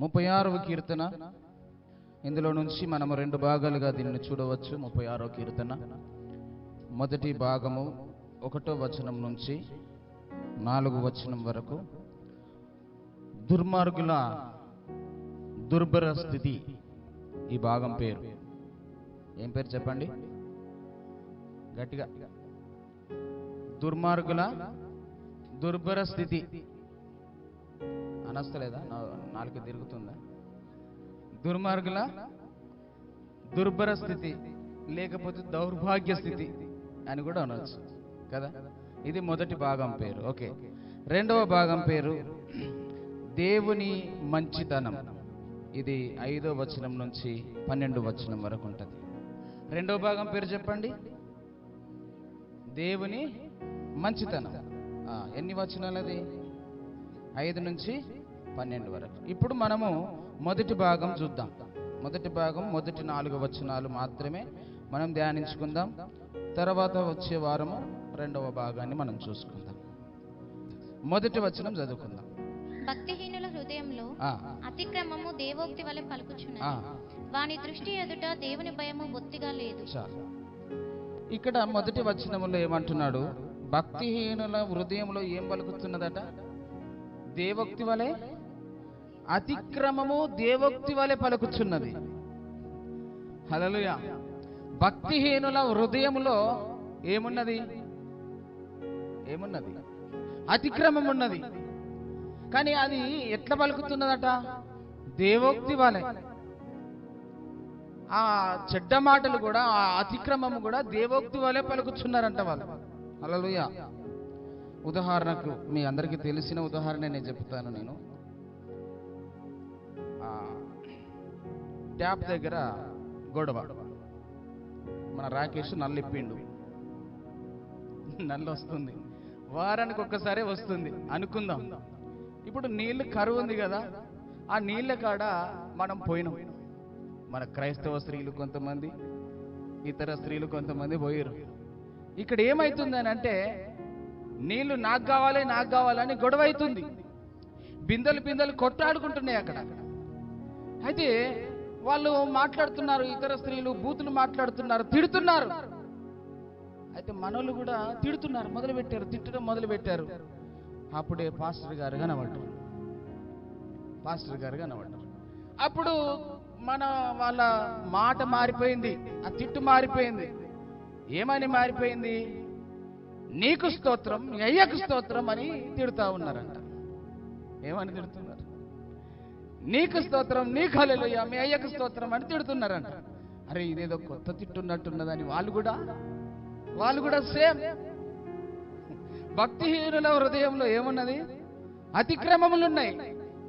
ముప్పై ఆరవ కీర్తన. ఇందులో నుంచి మనము రెండు భాగాలుగా దీనిని చూడవచ్చు. ముప్పై ఆరవ కీర్తన. మొదటి భాగము ఒకటో వచనం నుంచి నాలుగు వచనం వరకు. దుర్మార్గుల దుర్భర స్థితి ఈ భాగం పేరు. ఏం పేరు చెప్పండి? గట్టిగా. దుర్మార్గుల దుర్భర స్థితి. అనస్తలేదా? నాలుక నాలుగు తిరుగుతుందా? దుర్మార్గుల దుర్భర స్థితి లేకపోతే దౌర్భాగ్య స్థితి అని కూడా అనొచ్చు కదా? ఇది మొదటి భాగం పేరు. ఓకే. రెండవ భాగం పేరు దేవుని మంచితనం. ఇది ఐదో వచనం నుంచి పన్నెండు వచనం వరకు ఉంటుంది. రెండవ భాగం పేరు చెప్పండి. దేవుని మంచితనం. ఎన్ని వచనాలు అది ఐదు నుంచి పన్నెండు వరకు. ఇప్పుడు మనము మొదటి భాగం చూద్దాం. మొదటి భాగం మొదటి నాలుగు వచనాలు మాత్రమే మనం ధ్యానించుకుందాం. తర్వాత వచ్చే వారము రెండవ భాగాన్ని మనం చూసుకుందాం. మొదటి వచనం చదువుకుందాం. భక్తిహీనుల హృదయంలో అతిక్రమము దేవోక్తి వలె పలుకుచున్నది. వాని దృష్టి ఎదుట దేవుని భయము బొత్తిగా లేదు. ఇక్కడ మొదటి వచనములో ఏమంటున్నాడు? భక్తిహీనుల హృదయంలో ఏం పలుకుతున్నదట? దేవోక్తి వలె అతిక్రమము దేవోక్తి వలె పలుకుచున్నది. హలలుయ భక్తిహీనుల హృదయములో ఏమున్నది? ఏమున్నది? అతిక్రమం ఉన్నది కానీ అది ఎట్లా పలుకుతున్నదట? దేవోక్తి వలె. ఆ చెడ్డ మాటలు కూడా ఆ అతిక్రమము కూడా దేవోక్తి వలె పలుకుచున్నారంట వాళ్ళు. హల్లెలూయా. ఉదాహరణకు మీ అందరికీ తెలిసిన ఉదాహరణ నేను చెప్తాను నేను. ట్యాప్ దగ్గర గొడవ. మన రాకేష్ నల్లిప్పిండు నల్లు వస్తుంది. వారానికి ఒక్కసారి వస్తుంది. అనుకుందాం. ఇప్పుడు నీళ్ళు కరువు ఉంది కదా. ఆ నీళ్ళ కాడ మనం పోయినాం. మన క్రైస్తవ స్త్రీలు కొంతమంది ఇతర స్త్రీలు కొంతమంది పోయారు ఇక్కడ ఏమైతుందని అంటే నీళ్ళు నాకు కావాలి నాకు కావాలని గొడవ అవుతుంది బిందెలు బిందెలు కొట్టాడుకుంటున్నాయి అక్కడ. అయితే వాళ్ళు మాట్లాడుతున్నారు ఇతర స్త్రీలు బూతులు మాట్లాడుతున్నారు తిడుతున్నారు. అయితే మనోళ్ళు కూడా తిడుతున్నారు మొదలు పెట్టారు తిట్టడం మొదలు పెట్టారు అప్పుడే పాస్టర్ గారు కనబడ్డారు. పాస్టర్ గారు కనబడ్డారు. అప్పుడు మన వాళ్ళ మాట మారిపోయింది ఆ తిట్టు మారిపోయింది. ఏమని మారిపోయింది? నీకు స్తోత్రం అయ్యకు స్తోత్రం అని తిడుతా ఉన్నారంట. ఏమని తిడుతున్నారు నీకు స్తోత్రం నీకు హల్లెలూయా మీ అయ్యకు స్తోత్రం అని తిడుతున్నారంట. అరే ఇదేదో కొత్త తిట్టున్నట్టున్నదని వాళ్ళు కూడా వాళ్ళు కూడా సేమ్. భక్తిహీనుల హృదయంలో ఏమున్నది? అతిక్రమములు ఉన్నాయి.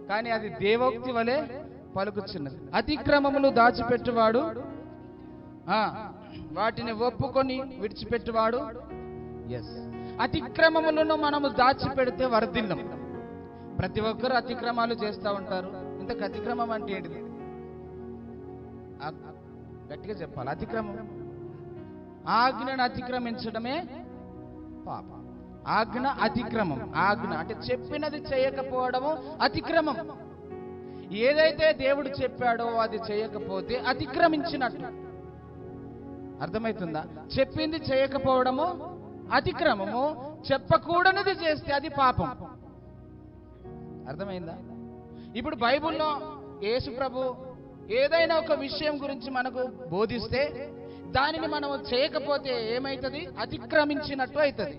కానీ అది దేవోక్తి వలె పలుకుచున్నది. అతిక్రమములు దాచిపెట్టువాడు వాటిని ఒప్పుకొని విడిచిపెట్టువాడు ఎస్ అతిక్రమములను మనము దాచిపెడితే వర్ధిల్లం ప్రతి ఒక్కరు అతిక్రమాలు చేస్తూ ఉంటారు. ఇంతకు అతిక్రమం అంటే ఏంటిది? గట్టిగా చెప్పాలి? అతిక్రమం. ఆజ్ఞను అతిక్రమించడమే పాపం. ఆజ్ఞ అతిక్రమం. ఆజ్ఞ అంటే చెప్పినది చేయకపోవడము అతిక్రమం. ఏదైతే దేవుడు చెప్పాడో అది చేయకపోతే అతిక్రమించినట్టు. అర్థమవుతుందా చెప్పింది చేయకపోవడము అతిక్రమము. చెప్పకూడనిది చేస్తే అది పాపం. అర్థమైందా? ఇప్పుడు బైబిల్లో యేసు ప్రభు ఏదైనా ఒక విషయం గురించి మనకు బోధిస్తే దానిని మనం చేయకపోతే ఏమైతుంది? అతిక్రమించినట్టు అవుతుంది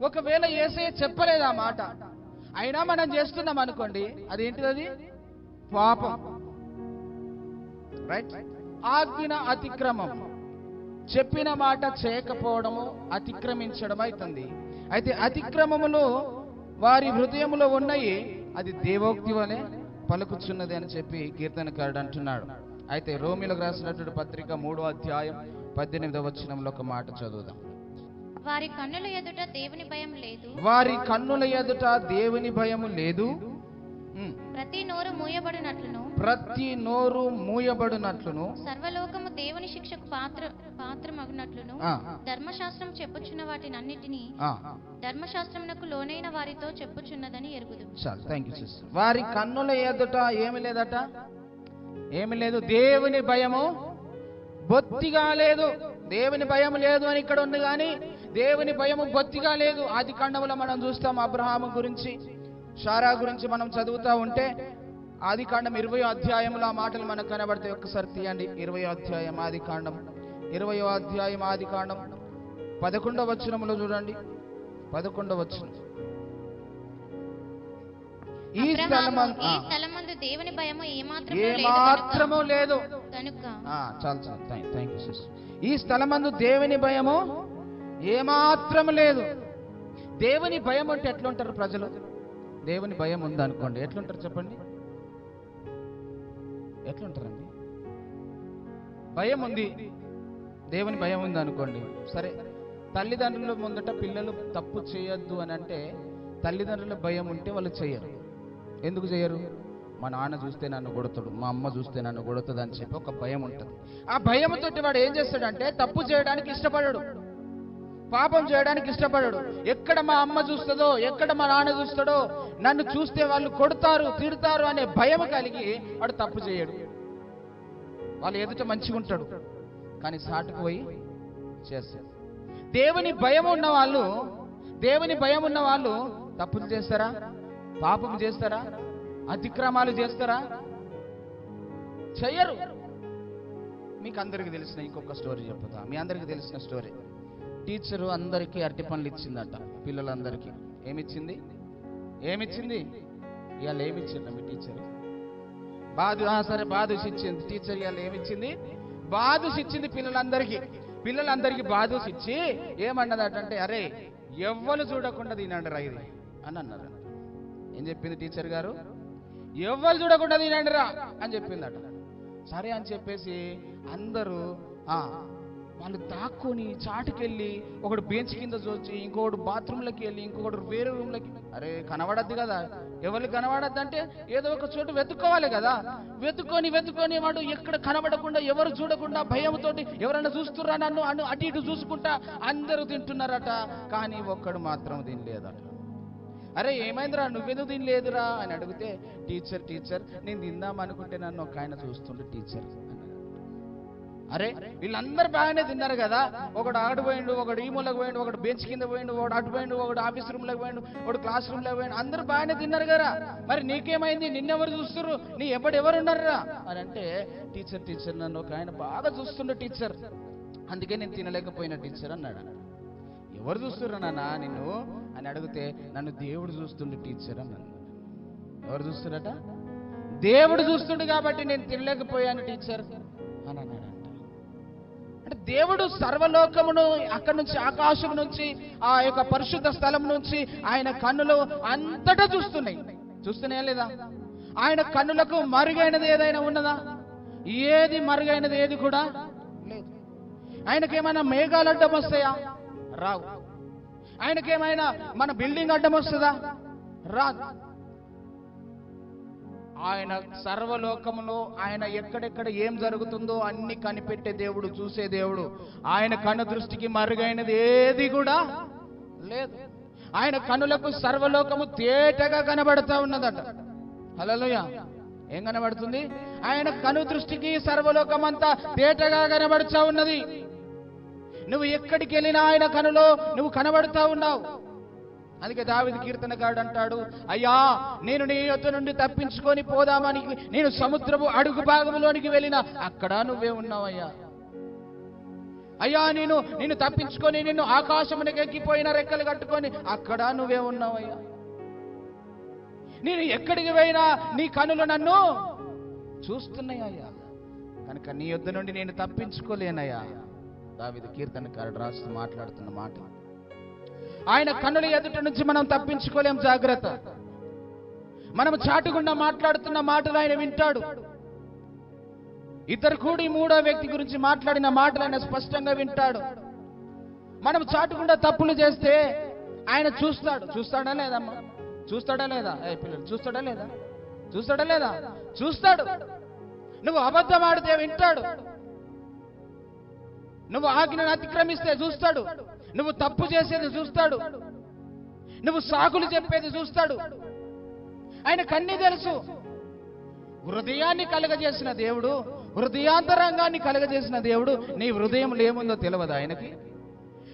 ఒకవేళ ఏసే చెప్పలేదు ఆ మాట అయినా మనం చేస్తున్నాం అనుకోండి అదేంటిది పాపం. రైట్ ఆజ్ఞ అతిక్రమం. చెప్పిన మాట చేయకపోవడము అతిక్రమించడం అవుతుంది అయితే అతిక్రమములు వారి హృదయములో ఉన్నాయి అది దేవోక్తి వలె పలుకుచున్నది అని చెప్పి కీర్తనకారుడు అంటున్నాడు. అయితే రోమిలకు రాసినటువంటి పత్రిక మూడో అధ్యాయం పద్దెనిమిదవ వచనంలో ఒక మాట చదువుదాం. వారి కన్నుల ఎదుట దేవుని భయం లేదు. వారి కన్నుల ఎదుట దేవుని భయము లేదు. ప్రతి నోరు మూయబడినట్లును ప్రతి నోరు మూయబడినట్లును. సర్వలోకము దేవుని శిక్షకు పాత్ర పాత్రమగునట్లును. ధర్మశాస్త్రం చెప్పుచున్న వాటినన్నిటినీ ఆ, ధర్మశాస్త్రమునకు లోనైన వారితో చెప్పుచున్నదని ఎరుగుదు థ్యాంక్ యూ వారి కన్నుల ఎదుట ఏమి లేదట? ఏమి లేదు దేవుని భయము. బొత్తిగా లేదు. దేవుని భయం లేదు అని ఇక్కడ ఉంది కానీ దేవుని భయము బొత్తిగా లేదు. ఆది కాండములో మనం చూస్తాం అబ్రహాము గురించి షారా గురించి మనం చదువుతా ఉంటే ఆది కాండం ఇరవై అధ్యాయంలో ఆ మాటలు మనకు కనబడతాయి. ఒక్కసారి తీయండి. ఇరవై అధ్యాయం ఆది కాండం. ఇరవయో అధ్యాయం ఆది కాండం. పదకొండవ వచనములో చూడండి. పదకొండవ వచనం. ఈ స్థలమందు దేవుని భయము ఏమాత్రము ఏ లేదు. కనుక. చాలు చాలు. థ్యాంక్ యూ ఈ స్థలమందు దేవుని భయము ఏ మాత్రము లేదు. దేవుని భయం అంటే ఎట్లుంటారు ప్రజలు? దేవుని భయం ఉందనుకోండి. ఎట్లుంటారు చెప్పండి? ఎట్లుంటారండి? భయం ఉంది దేవుని భయం ఉంది అనుకోండి సరే తల్లిదండ్రుల ముందట పిల్లలు తప్పు చేయొద్దు అని అంటే తల్లిదండ్రుల భయం ఉంటే వాళ్ళు చేయరు. ఎందుకు చేయరు? మా నాన్న చూస్తే నన్ను కొడతాడు మా అమ్మ చూస్తే నన్ను కొడుతుంది అని చెప్పి ఒక భయం ఉంటుంది ఆ భయంతో వాడు ఏం చేస్తాడంటే తప్పు చేయడానికి ఇష్టపడడు. పాపం చేయడానికి ఇష్టపడడు. ఎక్కడ మా అమ్మ చూస్తుందో ఎక్కడ మా నాన్న చూస్తాడో నన్ను చూస్తే వాళ్ళు కొడతారు తిడతారు అనే భయం కలిగి వాడు తప్పు చేయడు. వాళ్ళు ఎదుట మంచిగా ఉంటాడు. కానీ సాటుకు పోయి చేస్తాడు దేవుని భయం ఉన్న వాళ్ళు దేవుని భయం ఉన్న వాళ్ళు తప్పులు చేస్తారా? పాపం చేస్తారా? అతిక్రమాలు చేస్తారా? చెయ్యరు మీకు అందరికీ తెలిసిన ఇంకొక స్టోరీ చెప్తా మీ అందరికి తెలిసిన స్టోరీ. టీచరు అందరికీ అరటి పండ్లు ఇచ్చిందట పిల్లలందరికీ. ఏమిచ్చింది? ఏమిచ్చింది? ఇవాళ ఏమిచ్చింది మీ టీచర్? బాధ సరే బాధుష్ ఇచ్చింది. టీచర్ ఇవాళ ఏమిచ్చింది? బాధుష్ ఇచ్చింది పిల్లలందరికీ. పిల్లలందరికీ బాధుష్ ఇచ్చి ఏమన్నదట అంటే అరే ఎవ్వరు చూడకుండా తినండి రా ఇది అని అన్నారు. ఏం చెప్పింది టీచర్ గారు? ఎవ్వరు చూడకుండా తినండి రా అని చెప్పిందట. సరే అని చెప్పేసి అందరూ ఆ వాళ్ళు దాక్కుని చాటుకెళ్ళి ఒకడు బెంచ్ కింద చూచి ఇంకొకడు బాత్రూంలోకి వెళ్ళి ఇంకొకడు వేరే రూమ్లోకి అరే కనబడద్దు కదా. ఎవరికి కనబడద్దు అంటే ఏదో ఒక చోటు వెతుక్కోవాలి కదా. వెతుక్కొని వెతుక్కొని వాడు ఎక్కడ కనబడకుండా ఎవరు చూడకుండా భయంతో ఎవరైనా చూస్తురా నన్ను? అను అటు ఇటు చూసుకుంటా అందరూ తింటున్నారట. కానీ ఒక్కడు మాత్రం తినలేదట. అరే ఏమైందిరా? నువ్వెందుకు తినలేదురా? అని అడిగితే టీచర్ టీచర్ నేను తిందాం అనుకుంటే నన్ను ఒక ఆయన చూస్తుండే టీచర్. అరే వీళ్ళందరూ బాగానే తిన్నారు కదా. ఒకడు ఆడు పోయిండు ఒకడు ఈ మూలకు పోయిండు ఒకడు బెంచ్ కింద పోయిండు ఒకడు అటు పోయిండు ఒకడు ఆఫీస్ రూమ్లోకి పోయిండు ఒకడు క్లాస్ రూమ్ పోయిండు. అందరూ బాగానే తిన్నారు కదా. మరి నీకేమైంది? నిన్నెవరు చూస్తున్నారు నీ ఎప్పుడు ఎవరు ఉన్నారా అని అంటే టీచర్ టీచర్ నన్ను ఒక ఆయన బాగా చూస్తుండే టీచర్. అందుకే నేను తినలేకపోయిన టీచర్ అన్నాడు. ఎవరు చూస్తుర్రా నాన్న నిన్ను? అని అడిగితే నన్ను దేవుడు చూస్తుండే టీచర్ అన్నాను ఎవరు చూస్తున్నారట దేవుడు చూస్తుండు కాబట్టి నేను తినలేకపోయాను టీచర్ అన్నాను దేవుడు సర్వలోకమును అక్కడి నుంచి ఆకాశం నుంచి ఆ యొక్క పరిశుద్ధ స్థలం నుంచి ఆయన కన్నులు అంతటా చూస్తున్నాయి. చూస్తున్నాయా లేదా? ఆయన కన్నులకు మరుగైనది ఏదైనా ఉన్నదా? ఏది మరుగైనది ఏది కూడా లేదు. ఆయనకేమైనా మేఘాలు అడ్డం వస్తాయా? రావు. ఆయనకేమైనా మన బిల్డింగ్ అడ్డం వస్తుందా? రాదు. ఆయన సర్వలోకములో ఆయన ఎక్కడెక్కడ ఏం జరుగుతుందో అన్ని కనిపెట్టే దేవుడు చూసే దేవుడు. ఆయన కన్ను దృష్టికి మరుగైనది ఏది కూడా లేదు. ఆయన కనులకు సర్వలోకము తేటగా కనబడతా ఉన్నదట. హలోయ ఏం కనబడుతుంది? ఆయన కను దృష్టికి సర్వలోకమంతా తేటగా కనబడుతా ఉన్నది. నువ్వు ఎక్కడికి వెళ్ళినా ఆయన కనులో నువ్వు కనబడుతా ఉన్నావు. అందుకే దావిది కీర్తనగాడు అంటాడు అయ్యా నేను నీ యొద్ద నుండి తప్పించుకొని పోదామని నేను సముద్రపు అడుగు భాగంలోనికి వెళ్ళిన అక్కడ నువ్వే ఉన్నావయ్యా. అయ్యా నేను నిన్ను తప్పించుకొని నిన్ను ఆకాశమునికి ఎక్కిపోయిన రెక్కలు కట్టుకొని అక్కడ నువ్వే ఉన్నావయ్యా. నేను ఎక్కడికి పోయినా నీ కనులు నన్ను చూస్తున్నాయ్యా కనుక నీ యొద్ద నుండి నేను తప్పించుకోలేనయ్యా. దావిది కీర్తనకారుడు రాస్తూ మాట్లాడుతున్న మాట. ఆయన కన్నుల ఎదుట నుంచి మనం తప్పించుకోలేం జాగ్రత్త. మనం చాటుకుండా మాట్లాడుతున్న మాటలు ఆయన వింటాడు. ఇద్దరు కూడి మూడో వ్యక్తి గురించి మాట్లాడిన మాటలు ఆయన స్పష్టంగా వింటాడు. మనం చాటుకుండా తప్పులు చేస్తే ఆయన చూస్తాడు. చూస్తాడా లేదమ్మా చూస్తాడా లేదా? పిల్లలు చూస్తాడా లేదా? చూస్తాడా లేదా? చూస్తాడు. నువ్వు అబద్ధం ఆడితే వింటాడు. నువ్వు ఆజ్ఞను అతిక్రమిస్తే చూస్తాడు. నువ్వు తప్పు చేసేది చూస్తాడు. నువ్వు సాకులు చెప్పేది చూస్తాడు. ఆయన కన్నీ తెలుసు. హృదయాన్ని కలగజేసిన దేవుడు హృదయాంతరంగాన్ని కలగజేసిన దేవుడు నీ హృదయంలో ఏముందో తెలియదు ఆయనకి.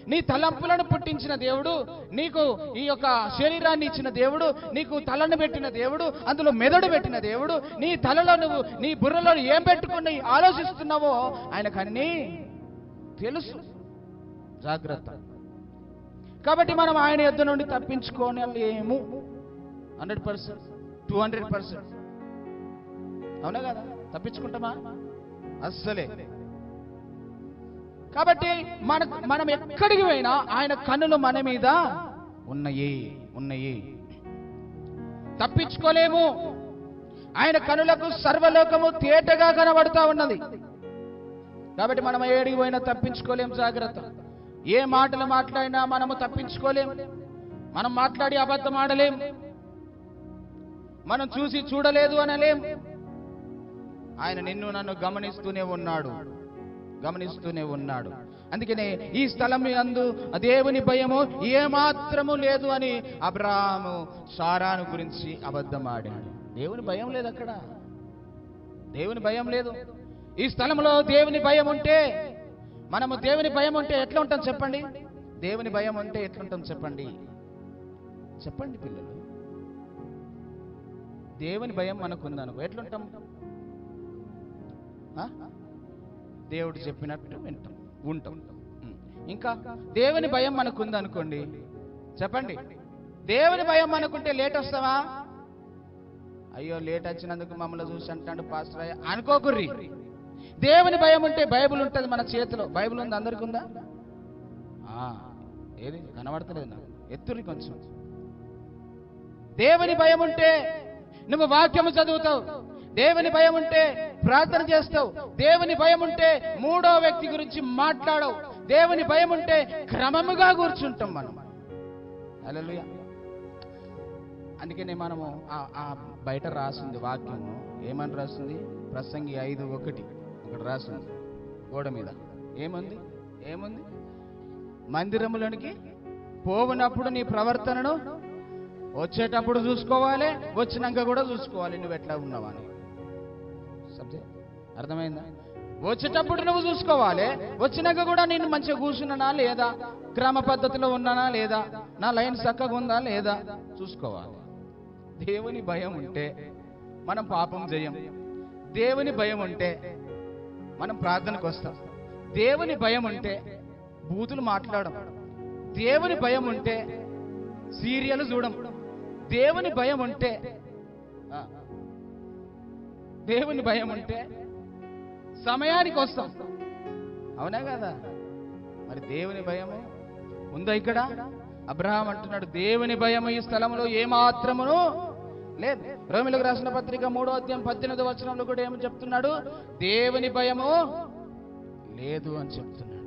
నీ తలంపులను పుట్టించిన దేవుడు నీకు ఈ యొక్క శరీరాన్ని ఇచ్చిన దేవుడు నీకు తలను పెట్టిన దేవుడు అందులో మెదడు పెట్టిన దేవుడు నీ తలలో నువ్వు నీ బుర్రలో ఏం పెట్టుకుని ఆలోచిస్తున్నావో ఆయన కన్నీ తెలుసు. జాగ్రత్త. కాబట్టి మనం ఆయన యుద్ధ నుండి తప్పించుకోలేము. Hundred percent. Two hundred percent. అవునా కదా? తప్పించుకుంటామా? అస్సలే. కాబట్టి మన మనం ఎక్కడికి పోయినా ఆయన కన్నులు మన మీద ఉన్నాయి ఉన్నాయి. తప్పించుకోలేము. ఆయన కనులకు సర్వలోకము తేటగా కనబడుతూ ఉన్నది. కాబట్టి మనం ఏడికి పోయినా తప్పించుకోలేం జాగ్రత్త. ఏ మాటలు మాట్లాడినా మనము తప్పించుకోలేం. మనం మాట్లాడి అబద్ధం ఆడలేం. మనం చూసి చూడలేదు అనలేం. ఆయన నిన్ను నన్ను గమనిస్తూనే ఉన్నాడు. గమనిస్తూనే ఉన్నాడు. అందుకనే ఈ స్థలం అందు దేవుని భయము ఏమాత్రము లేదు అని అబ్రాహాము సారాను గురించి అబద్ధం ఆడాడు. దేవుని భయం లేదు అక్కడ. దేవుని భయం లేదు. ఈ స్థలంలో దేవుని భయం ఉంటే మనము దేవుని భయం ఉంటే ఎట్లా ఉంటాం చెప్పండి? దేవుని భయం ఉంటే ఎట్లుంటాం చెప్పండి? చెప్పండి పిల్లలు. దేవుని భయం మనకు ఉందనుకో ఎట్లుంటాం దేవుడు చెప్పినట్టు వింటాం. ఉంటాం. ఇంకా దేవుని భయం మనకు ఉందనుకోండి చెప్పండి. దేవుని భయం మనకుంటే లేట్ వస్తావా? అయ్యో లేట్ వచ్చినందుకు మమ్మల్ని చూసి అంటాడు పాస్టర్ అయ్య అనుకోకుర్రి దేవుని భయం ఉంటే బైబుల్ ఉంటుంది మన చేతిలో. బైబిల్ ఉంది అందరికి ఉందా? ఏది? కనబడతలేదు నాకు. ఎత్తురి కొంచెం. దేవుని భయం ఉంటే నువ్వు వాక్యము చదువుతావు. దేవుని భయం ఉంటే ప్రార్థన చేస్తావు. దేవుని భయం ఉంటే మూడో వ్యక్తి గురించి మాట్లాడవు. దేవుని భయం ఉంటే క్రమముగా కూర్చుంటాం మనం. హల్లెలూయా. అందుకనే మనము ఆ- బయట రాసింది వాక్యము. ఏమని రాస్తుంది ప్రసంగి ఐదు ఒకటి. ఇక్కడ రాసింది. గోడ మీద. ఏముంది? ఏముంది? మందిరములోనికి పోవునప్పుడు నీ ప్రవర్తనను వచ్చేటప్పుడు చూసుకోవాలి వచ్చినాక కూడా చూసుకోవాలి. నువ్వు ఎట్లా ఉన్నావని సబ్జెక్ట్ అర్థమైందా? వచ్చేటప్పుడు నువ్వు చూసుకోవాలి వచ్చినాక కూడా నేను మంచిగా కూర్చున్నానా లేదా? క్రమ పద్ధతిలో ఉన్నానా లేదా? నా లైన్ చక్కగా ఉందా లేదా? చూసుకోవాలి. దేవుని భయం ఉంటే మనం పాపం చేయం. దేవుని భయం ఉంటే మనం ప్రార్థనకు వస్తాం. దేవుని భయం ఉంటే బూతులు మాట్లాడం దేవుని భయం ఉంటే సీరియల్ చూడం దేవుని భయం ఉంటే దేవుని భయం ఉంటే సమయానికి వస్తాం. అవునా కదా? మరి దేవుని భయము ఉందా ఇక్కడ? అబ్రహాం అంటున్నాడు దేవుని భయము ఈ స్థలంలో ఏమాత్రమును లేదు. రోమిలకు రాసిన పత్రిక మూడో అధ్యాయం పద్దెనిమిది వచనంలో కూడా ఏమని చెప్తున్నాడు? దేవుని భయము లేదు అని చెప్తున్నాడు.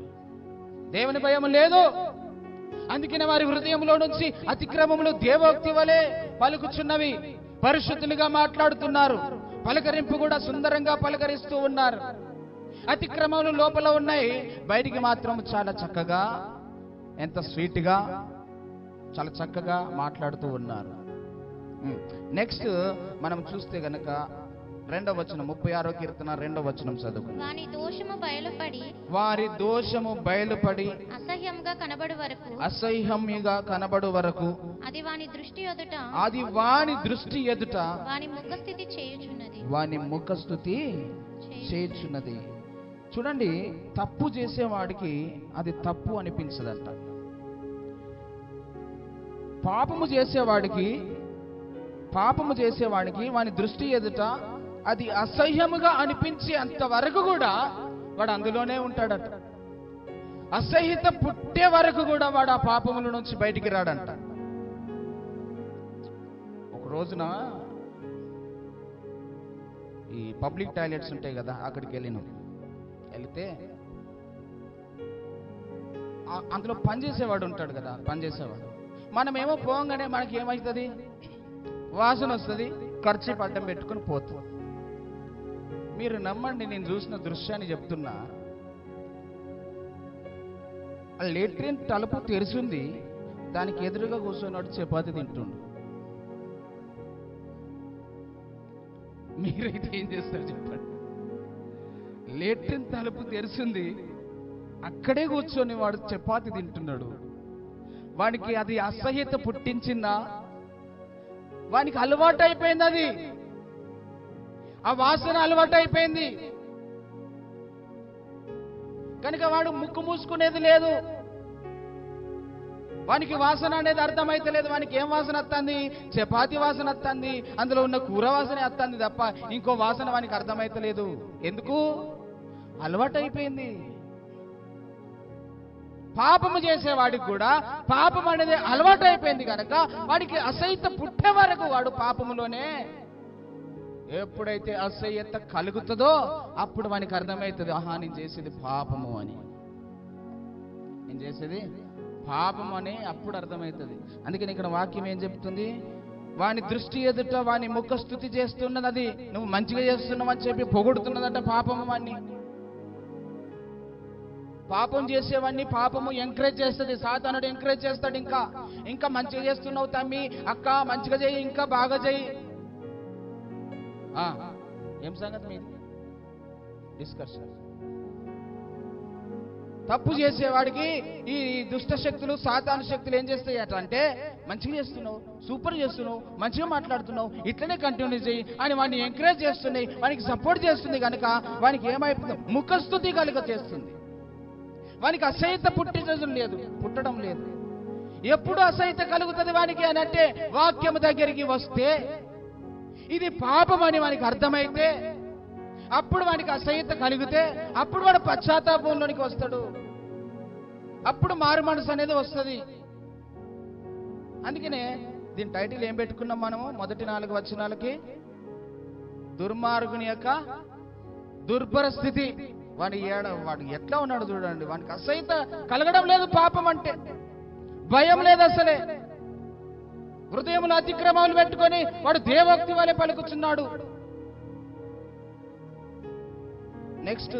దేవుని భయము లేదు. అందుకనే వారి హృదయంలో నుంచి అతిక్రమములు దేవోక్తి వలె పలుకుచున్నవి. పరిశుద్ధులుగా మాట్లాడుతున్నారు. పలకరింపు కూడా సుందరంగా పలకరిస్తూ ఉన్నారు. అతిక్రమములు లోపల ఉన్నాయి. బయటికి మాత్రం చాలా చక్కగా ఎంత స్వీట్గా చాలా చక్కగా మాట్లాడుతూ ఉన్నారు. నెక్స్ట్ మనం చూస్తే గనక రెండవ వచనం ముప్పై ఆరో కీర్తన రెండవ వచనం చదువు వాని దోషము బయలుపడి వారి దోషము బయలుపడి అసహ్యంగా కనబడు వరకు అసహ్యముగా కనబడు వరకు అది వాని దృష్టి ఎదుట అది వాని దృష్టి ఎదుట వాని ముఖస్థితి చేయుచున్నది. వాని ముఖస్థుతి చేయుచున్నది. చూడండి తప్పు చేసేవాడికి అది తప్పు అనిపించదంట. పాపము చేసేవాడికి పాపము చేసేవాడికి వాని దృష్టి ఎదుట అది అసహ్యముగా అనిపించే అంత వరకు కూడా వాడు అందులోనే ఉంటాడట. అసహ్యత పుట్టే వరకు కూడా వాడు ఆ పాపముల నుంచి బయటికి రాడంట. ఒక రోజున ఈ పబ్లిక్ టాయిలెట్స్ ఉంటాయి కదా అక్కడికి వెళ్ళినాం. వెళితే అందులో పనిచేసేవాడు ఉంటాడు కదా పనిచేసేవాడు మనమేమో పోగానే మనకి ఏమవుతుంది వాసన వస్తుంది ఖర్చు పడ్డం పెట్టుకుని పోతుంది మీరు నమ్మండి నేను చూసిన దృశ్యాన్ని చెప్తున్నా. ఆ లెట్రిన్ తలుపు తెరిచింది దానికి ఎదురుగా కూర్చున్నాడు చపాతి తింటుండు. మీరైతే ఏం చేస్తారు చెప్పండి? లెట్రిన్ తలుపు తెరిచింది అక్కడే కూర్చొని వాడు చపాతి తింటున్నాడు. వాడికి అది అసహ్యత పుట్టించిందా? వానికి అలవాటు అయిపోయింది అది. ఆ వాసన అలవాటు అయిపోయింది కనుక వాడు ముక్కు మూసుకునేది లేదు. వానికి వాసన అనేది అర్థమైతలేదు వానికి ఏం వాసన వస్తుంది? చపాతి వాసన వస్తుంది. అందులో ఉన్న కూర వాసన వస్తుంది తప్ప ఇంకో వాసన వానికి అర్థమైతలేదు ఎందుకు? అలవాటు అయిపోయింది పాపము చేసేవాడికి కూడా పాపం అనేది అలవాటు అయిపోయింది కనుక వాడికి అసహ్యత పుట్టే వరకు వాడు పాపములోనే ఎప్పుడైతే అసహ్యత కలుగుతుందో అప్పుడు వానికి అర్థమవుతుంది ఆహా నేను చేసేది పాపము అని. నేను చేసేది పాపం అని అప్పుడు అర్థమవుతుంది. అందుకని ఇక్కడ వాక్యం ఏం చెప్తుంది? వాని దృష్టి ఎదుట వాని ముఖ స్థుతి చేస్తున్నది అది. నువ్వు మంచిగా చేస్తున్నావు అని చెప్పి పొగుడుతున్నదట పాపము వాణ్ణి పాపం చేసేవాడిని పాపము ఎంకరేజ్ చేస్తుంది. సాతానుడు ఎంకరేజ్ చేస్తాడు ఇంకా. ఇంకా మంచిగా చేస్తున్నావు తమ్మి. అక్క మంచిగా చేయి ఇంకా బాగా చేయి. ఏం సంగతి మీది? డిస్కషన్ తప్పు చేసేవాడికి ఈ దుష్ట శక్తులు సాతాను శక్తులు ఏం చేస్తాయి అట్లా అంటే మంచిగా చేస్తున్నావు సూపర్ చేస్తున్నావు మంచిగా మాట్లాడుతున్నావు ఇట్లనే కంటిన్యూ చేయి. అని వాడిని ఎంకరేజ్ చేస్తున్నాయి వానికి సపోర్ట్ చేస్తుంది కనుక వానికి ఏమైపోతుంది? ముఖస్థుతి కలుగ చేస్తుంది. వానికి అసహ్యత పుట్టడం లేదు పుట్టడం లేదు. ఎప్పుడు అసహ్యత కలుగుతుంది వానికి అని అంటే వాక్యం దగ్గరికి వస్తే ఇది పాపం అని వానికి అర్థమైతే అప్పుడు వానికి అసహ్యత కలిగితే అప్పుడు వాడు పశ్చాత్తాపంలోనికి వస్తాడు. అప్పుడు మారు మనసు అనేది వస్తుంది. అందుకనే దీని టైటిల్ ఏం పెట్టుకున్నాం మనము? మొదటి నాలుగు వచనాలకి దుర్మార్గుని యొక్క దుర్భర స్థితి. వాడి ఏడ వాడు ఎట్లా ఉన్నాడు చూడండి. వానికి అసహ్యత కలగడం లేదు పాపం అంటే. భయం లేదు అసలే. హృదయములు అతిక్రమాలు పెట్టుకొని వాడు దేవోక్తి వలె పలుకుతున్నాడు. నెక్స్ట్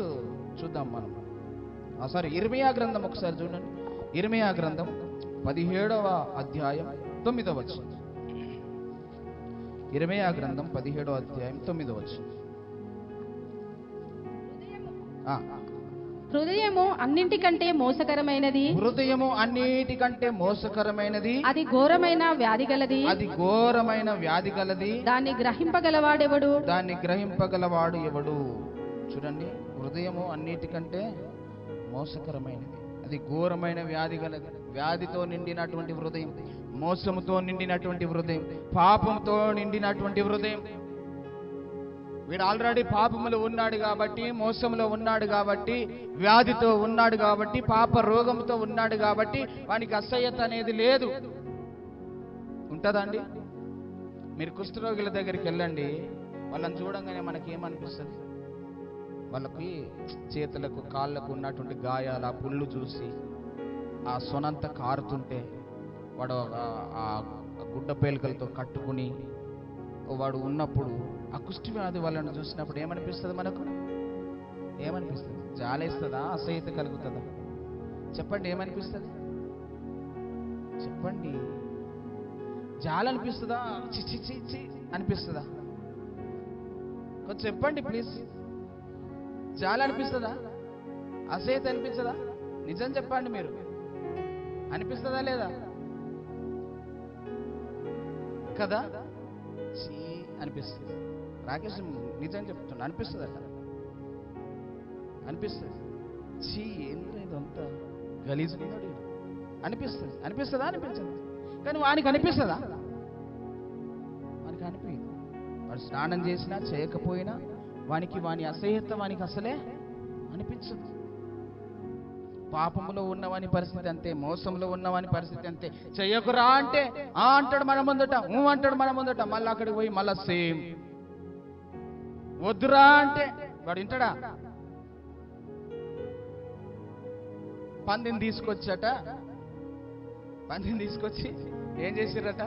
చూద్దాం మనం. సారీ ఇర్మియా గ్రంథం ఒకసారి చూడండి. ఇర్మియా గ్రంథం పదిహేడవ అధ్యాయం తొమ్మిదవ వచ్చింది ఇర్మియా గ్రంథం పదిహేడవ అధ్యాయం తొమ్మిదవ వచ్చింది హృదయము అన్నింటికంటే మోసకరమైనది? హృదయము అన్నిటికంటే మోసకరమైనది? అది ఘోరమైన వ్యాధి గలది? అది ఘోరమైన వ్యాధి గలది? దాన్ని గ్రహింపగలవాడెవడు? దాన్ని గ్రహింపగలవాడు ఎవడు? చూడండి హృదయము అన్నిటికంటే మోసకరమైనది. అది ఘోరమైన వ్యాధి గలది. వ్యాధితో నిండినటువంటి హృదయం మోసముతో నిండినటువంటి హృదయం పాపంతో నిండినటువంటి హృదయం వీడు ఆల్రెడీ పాపములో ఉన్నాడు కాబట్టి మోసంలో ఉన్నాడు కాబట్టి వ్యాధితో ఉన్నాడు కాబట్టి పాప రోగంతో ఉన్నాడు కాబట్టి వానికి అసహ్యత అనేది లేదు. ఉంటుందండి మీరు కుష్ఠరోగుల దగ్గరికి వెళ్ళండి వాళ్ళని చూడంగానే మనకి ఏమనిపిస్తుంది వాళ్ళకి చేతులకు కాళ్ళకు ఉన్నటువంటి గాయాలు ఆ పుళ్ళు చూసి ఆ సొనంత కారుతుంటే వాడు ఆ- ఆ గుడ్డ పేలికలతో కట్టుకుని వాడు ఉన్నప్పుడు ఆ కుష్టి వ్యాధి వాళ్ళని చూసినప్పుడు ఏమనిపిస్తుంది మనకు? ఏమనిపిస్తుంది? జాలేస్తుందా? అసహ్యత కలుగుతుందా? చెప్పండి ఏమనిపిస్తుంది? చెప్పండి. జాలనిపిస్తుందా? అనిపిస్తుందా చి అనిపిస్తుందా? కొంచెం చెప్పండి ప్లీజ్. జాలనిపిస్తుందా? అసహ్యత అనిపించదా? నిజం చెప్పండి మీరు. అనిపిస్తుందా లేదా? కదా? చీ అనిపిస్తుంది. రాకేష్ నిజం చెప్తున్నా అనిపిస్తుంది అనిపిస్తుందట అనిపిస్తుంది. చీ ఏంద్రా ఇదంతా? గలీజున్నాడు అనిపిస్తుంది. అనిపిస్తుందా? అనిపించదు? కానీ వానికి అనిపిస్తుందా? వానికి అనిపించదు. వాడు స్నానం చేసినా చేయకపోయినా వానికి వాని అసహ్యత వానికి అసలే అనిపించదు. పాపములో ఉన్నవాని పరిస్థితి అంతే మోసంలో ఉన్నవాని పరిస్థితి అంతే. చెయ్యకురా అంటే ఆ అంటాడు మన ముందట ఊ అంటాడు మన ముందట మళ్ళీ అక్కడికి పోయి మళ్ళా సేమ్. వద్దురా అంటే వాడు వింటాడా? పందిని తీసుకొచ్చట. పందిని తీసుకొచ్చి ఏం చేసిరట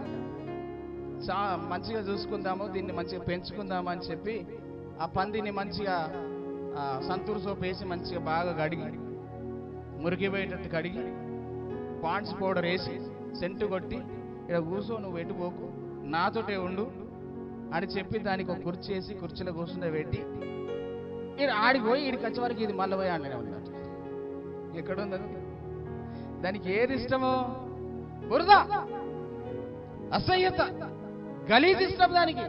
చా మంచిగా చూసుకుందాము దీన్ని మంచిగా పెంచుకుందాము అని చెప్పి ఆ పందిని మంచిగా సంతూర్ సోప్ వేసి మంచిగా బాగా కడిగి మురిగిపోయేటట్టు కడిగి పాండ్స్ పౌడర్ వేసి సెంటు కొట్టి ఇక్కడ కూర్చో నువ్వు ఎటుపోకు నాతోటే ఉండు అని చెప్పి దానికి ఒక కుర్చీ వేసి కుర్చీలో కూర్చుండే పెట్టి ఈడ ఆడికి పోయి వచ్చే వరకు ఇది మళ్ళీ పోయి ఆడనే ఉన్నాడు ఎక్కడుంది దానికి ఏది ఇష్టమో? బురద! అసహ్యత! గలీజ్ ఇష్టం దానికి!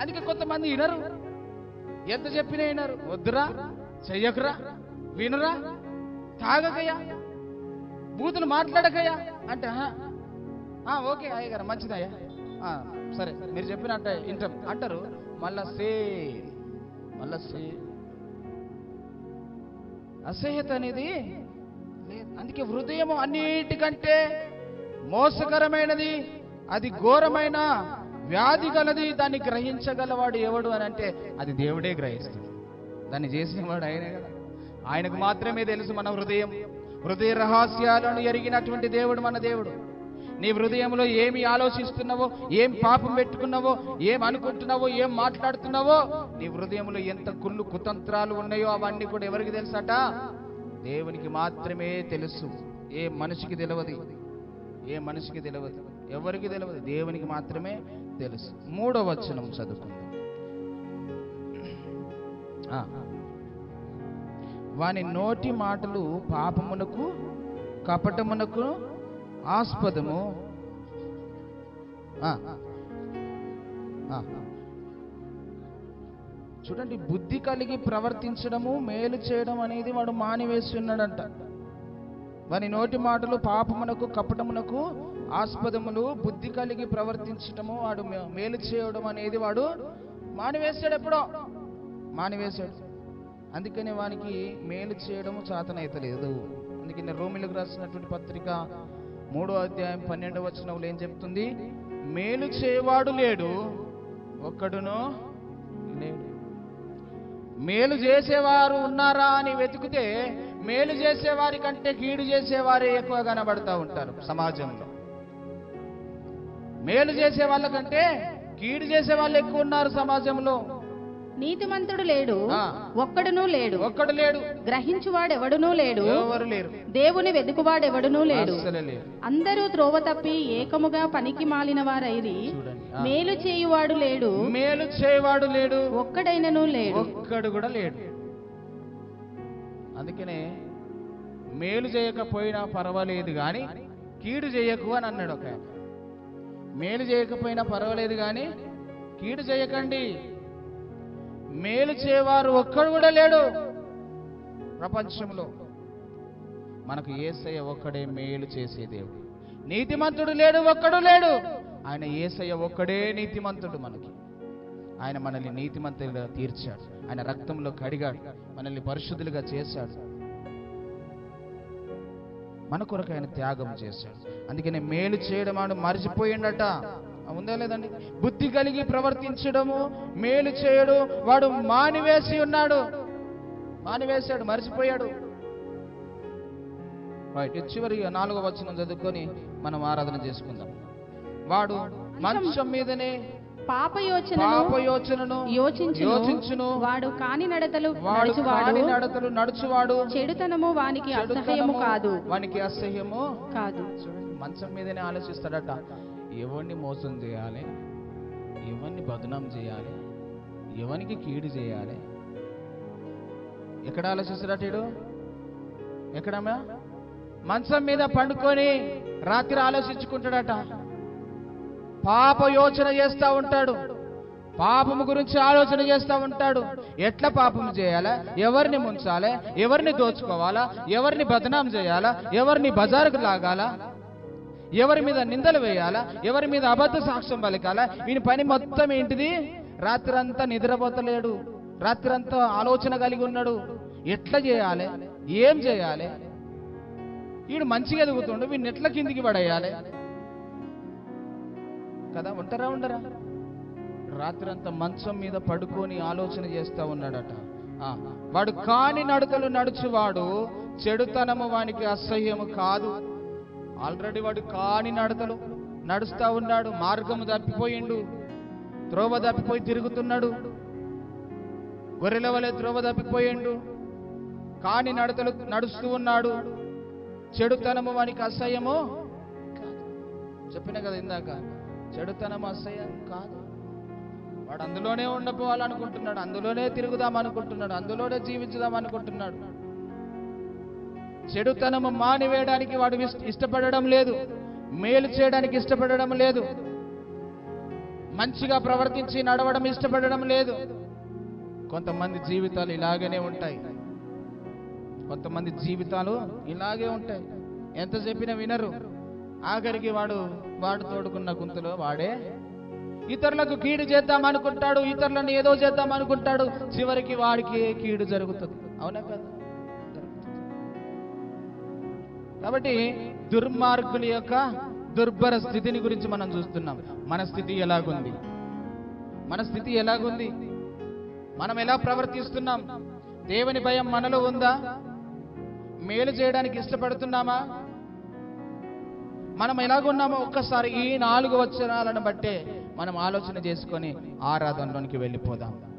అందుకే కొంతమంది వినరు. ఎంత చెప్పినా వినరు. వద్దురా చెయ్యకురా వినురా. తాగకయ్యా? బూతులు మాట్లాడకయ్యా? అంటే ఓకే అయ్య గారు మంచిదయ్యా. ఆ, సరే మీరు చెప్పినట్టే ఇంటర్ అంటారు మళ్ళా సేమ్ మళ్ళా సేమ్ అసహ్యత అనేది అందుకే హృదయం అన్నిటికంటే మోసకరమైనది అది ఘోరమైన వ్యాధి గలది దాన్ని గ్రహించగలవాడు ఎవడు అని అంటే అది దేవుడే గ్రహిస్తాడు దాన్ని చేసినవాడు ఆయనే కదా. ఆయనకు మాత్రమే తెలుసు మన హృదయం. హృదయ రహస్యాలను ఎరిగినటువంటి దేవుడు మన దేవుడు. నీ హృదయంలో ఏమి ఆలోచిస్తున్నావో ఏం పాపం పెట్టుకున్నావో ఏం అనుకుంటున్నావో ఏం మాట్లాడుతున్నావో నీ హృదయంలో ఎంత కుళ్ళు కుతంత్రాలు ఉన్నాయో అవన్నీ కూడా ఎవరికి తెలుసట? దేవునికి మాత్రమే తెలుసు. ఏ మనిషికి తెలియదు. ఏ మనిషికి తెలియదు. ఎవరికి తెలియదు? దేవునికి మాత్రమే తెలుసు. మూడో వచనం చదువుకుందాం. ఆ. వాని నోటి మాటలు పాపమునకు కపటమునకు ఆస్పదము. చూడండి బుద్ధి కలిగి ప్రవర్తించడము మేలు చేయడం అనేది వాడు మానివేసి ఉన్నాడంట. వాని నోటి మాటలు పాపమునకు కపటమునకు ఆస్పదములు బుద్ధి కలిగి ప్రవర్తించటము వాడు మేలు చేయడం అనేది వాడు మానివేశాడు ఎప్పుడో. మానివేశాడు. అందుకని వానికి మేలు చేయడము చాతనైతలేదు అందుకని రోమిలకు రాసినటువంటి పత్రిక మూడో అధ్యాయం పన్నెండవ వచనంలో ఏం చెప్తుంది? మేలు చేయవాడు లేడు ఒక్కడును లేడు. మేలు చేసేవారు ఉన్నారా అని వెతికితే మేలు చేసేవారి కంటే కీడు చేసేవారే ఎక్కువ కనబడతా ఉంటారు సమాజంలో. మేలు చేసే వాళ్ళకంటే కీడు చేసే వాళ్ళు ఎక్కువ ఉన్నారు సమాజంలో. నీతిమంతుడు లేడు. ఒక్కడునూ లేడు. ఒక్కడు లేడు. గ్రహించువాడెవడునూ లేడు. ఎవరు లేరు. దేవుని వెతుకువాడెవడునూ లేడు. అందరూ త్రోవ తప్పి ఏకముగా పనికి మాలిన వారైరి. మేలు చేయువాడు లేడు. మేలు చేయవాడు లేడు. ఒక్కడైనను లేడు. ఒక్కడు కూడా లేడు. అందుకనే మేలు చేయకపోయినా పర్వాలేదు కానీ కీడు చేయకు అని అన్నాడు ఒక. మేలు చేయకపోయినా పర్వాలేదు కానీ కీడు చేయకండి. మేలు చేయవారు ఒక్కడు కూడా లేడు ప్రపంచంలో. మనకు ఏసయ్య ఒక్కడే మేలు చేసే దేవుడు. నీతిమంతుడు లేడు ఒక్కడు లేడు. ఆయన ఏసయ్య ఒక్కడే నీతిమంతుడు మనకి. ఆయన మనల్ని నీతిమంతులుగా తీర్చాడు. ఆయన రక్తంలో కడిగాడు. మనల్ని పరిశుద్ధులుగా చేశాడు. మన కొరకు ఆయన త్యాగం చేశాడు. అందుకనే మేలు చేయడం ఆడు మర్చిపోయిండట. ఉందా లేదండి. బుద్ధి కలిగి ప్రవర్తించడము మేలు చేయడు వాడు మానివేసి ఉన్నాడు. మానివేశాడు మర్చిపోయాడు. రైట్ చివరి నాలుగో వచనం చదువుకొని మనం ఆరాధన చేసుకుందాం. వాడు మంచం మీదనే పాప యోచన పాపయోచనను యోచించును. యోచించును. వాడు కాని నడతలు వాడు నడుచువాడు. కాని నడతలు నడుచువాడు. చెడుతనము వానికి అసహ్యము కాదు. వానికి అసహ్యము కాదు. మంచం మీదనే ఆలోచిస్తాడట. ఎవరిని మోసం చేయాలి? ఎవరిని బదనాం చేయాలి? ఎవరికి కీడు చేయాలి? ఎక్కడ ఆలోచిస్తాడట ఎక్కడమ్మా? మంచం మీద పండుకొని రాత్రి ఆలోచించుకుంటాడట. పాప యోచన చేస్తూ ఉంటాడు. పాపము గురించి ఆలోచన చేస్తూ ఉంటాడు. ఎట్లా పాపం చేయాలా? ఎవరిని ముంచాలా? ఎవరిని దోచుకోవాలా? ఎవరిని బదనాం చేయాలా? ఎవరిని బజారుకు లాగాలా? ఎవరి మీద నిందలు వేయాలా? ఎవరి మీద అబద్ధ సాక్ష్యం పలికాలా? వీని పని మొత్తం ఏంటిది? రాత్రంతా నిద్రపోతలేడు. రాత్రంతా ఆలోచన కలిగి ఉన్నాడు. ఎట్లా చేయాలి? ఏం చేయాలి? వీడు మంచిగా ఎదుగుతుండు వీడిని ఎట్లా కిందికి పడేయాలి? కదా ఉంటారా ఉండరా? రాత్రంతా మంచం మీద పడుకొని ఆలోచన చేస్తా ఉన్నాడట. ఆ, వాడు కాని నడకలు నడుచువాడు చెడుతనము వానికి అసహ్యము కాదు. ఆల్రెడీ వాడు కాని నడతలు నడుస్తా ఉన్నాడు మార్గము తప్పిపోయిండు త్రోవ తప్పిపోయి తిరుగుతున్నాడు గొర్రెల వలె త్రోవ తప్పిపోయిండు కాని నడతలు నడుస్తూ ఉన్నాడు. చెడుతనము వానికి అసహ్యము చెప్పిన కదా ఇందాక చెడుతనం అసహ్యం కాదు. వాడు అందులోనే ఉండపోవాలనుకుంటున్నాడు అందులోనే తిరుగుదాం అనుకుంటున్నాడు అందులోనే జీవించుదాం అనుకుంటున్నాడు చెడుతనము మానివేయడానికి వాడు ఇష్టపడడం లేదు. మేలు చేయడానికి ఇష్టపడడం లేదు. మంచిగా ప్రవర్తించి నడవడం ఇష్టపడడం లేదు. కొంతమంది జీవితాలు ఇలాగనే ఉంటాయి. కొంతమంది జీవితాలు ఇలాగే ఉంటాయి. ఎంత చెప్పినా వినరు. ఆఖరికి వాడు వాడు తోడుకున్న గుంతలో వాడే. ఇతరులకు కీడు చేద్దాం అనుకుంటాడు. ఇతరులను ఏదో చేద్దాం అనుకుంటాడు. చివరికి వాడికి కీడు జరుగుతుంది. అవునా కదా? కాబట్టి దుర్మార్గుల యొక్క దుర్భర స్థితిని గురించి మనం చూస్తున్నాం. మన స్థితి ఎలాగుంది? మన స్థితి ఎలాగుంది? మనం ఎలా ప్రవర్తిస్తున్నాం? దేవుని భయం మనలో ఉందా? మేలు చేయడానికి ఇష్టపడుతున్నామా? మనం ఎలాగున్నామో ఒక్కసారి ఈ నాలుగు వచనాలను బట్టే మనం ఆలోచన చేసుకొని ఆరాధనలోనికి వెళ్ళిపోదాం.